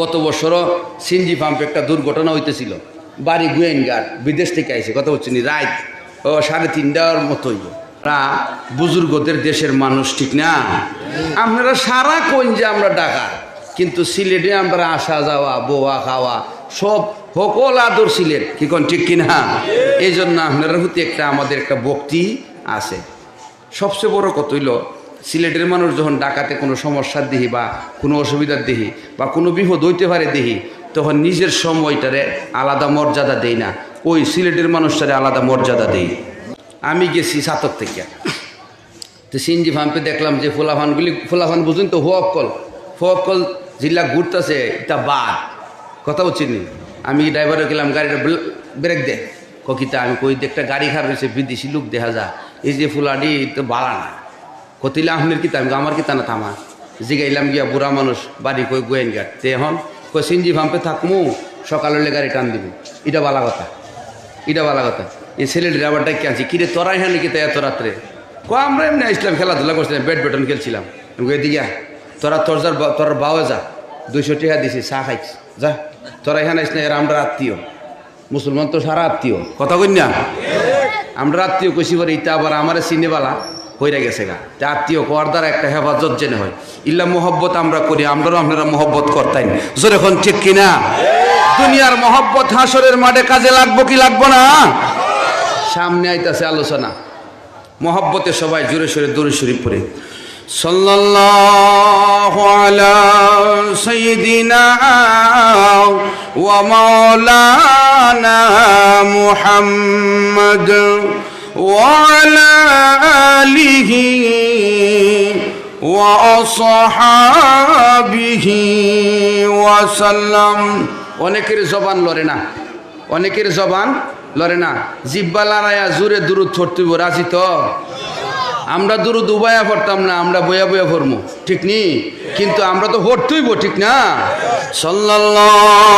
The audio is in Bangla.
গত বছরও সিনজি পাম্পে একটা দুর্ঘটনা হইতেছিল। বাড়ি গুয়েনগার বিদেশ থেকে আইছে, কথা হচ্ছে নি রাত ও সাড়ে তিনটার মতোই। রা বুজুর্গদের দেশের মানুষ, ঠিক না? আপনারা সারা কোন যে আমরা ডাকা কিন্তু সিলেটে আমরা আসা যাওয়া, বোয়া খাওয়া, সব সকল আদর সিলেট, কি কোন ঠিক কিনা? এই জন্য আপনার প্রতি একটা আমাদের একটা ভক্তি আছে। সবচেয়ে বড় কত হইল সিলেটের মানুষ যখন ডাকাতে কোনো সমস্যার দিহি বা কোনো অসুবিধার দিহি বা কোনো বিপদ হইতে পারে দিহি, তখন নিজের সময়টারে আলাদা মর্যাদা দেই না। ওই সিলেটের মানুষটারে আলাদা মর্যাদা দেই। আমি গেছি সাতক থেকে। তো সিনজি ফাম্পে দেখলাম যে ফুলাফানগুলি, ফুলাফান বুঝুন তো হোয়াক্কল হোয়াক্কল জিল্লা ঘুরতেছে এটা বাদ কথা বলছিনি আমি ড্রাইভারে গেলাম, গাড়িটা ব্রেক দে। ককিতা আমি কই একটা গাড়ি খারাপ হয়েছে বিদেশি লোক দেখা যা। এই যে ফুলাডি তো বালা না। কতিলা আহমের কিতা আমি আমার কিতা না থামা জিগাইলাম গিয়া বুড়া মানুষ, বাড়ি কই গোয়েন গাট তে এখন কই সিনজি ফাম্পে থাকমু সকালে গাড়ি টান দিব। এটা বালা কথা এটা ভালো কথা। এই ছেলেটির আবার ডাকি আনছি, কিরে, তোরাই হ্যাঁ নাকি তাই এত রাত্রে? কো, আমরা এমনি আসলাম, খেলাধুলা করছিলাম ব্যাট ব্যাটন খেলছিলাম। এদিকে তোরা তোর যার তোর বাও যা, দুইশো টাকা দিছি, চা খাইছি, যা। তোরা এখানে আসলে এরা আমরা আত্মীয়। মুসলমান তো সারা আত্মীয়। কথা কই না? আমরা আত্মীয় কইছি পরে ইটা আবার আমার সিনেবালা হইরা গেছে গা। আত্মীয় কর দ্বারা একটা হেফাজত জেনে হয়। ইল্লা মোহব্বত আমরা করি, আমরাও আপনারা মোহব্বত করতাই। জোর এখন ঠিক কিনা? দুনিয়ার মহব্বত হাসরের মাঠে কাজে লাগবো কি লাগবো না? সামনে আইতাছে আলোচনা। মহব্বতে সবাই জোরে সোরে দূরে শরীফ পড়ে। সাল্লাল্লাহু আলা সাইয়্যিদিনা ওয়া মাওলানা মুহাম্মদ ওয়া আসহাবিহি ওয়া সাল্লাম অনেকের জবান লড়ে না। অনেকের জবান লড়ে না। জিব্বা লড়াইয়া জুড়ে দূরত ফরতুব রাজি তো? আমরা দূর দুবাইয়া পড়তাম না, আমরা বয়া বয়া ফরমু ঠিক নি? কিন্তু আমরা তো ভরতুইব ঠিক না? সাল্লাল্লাহু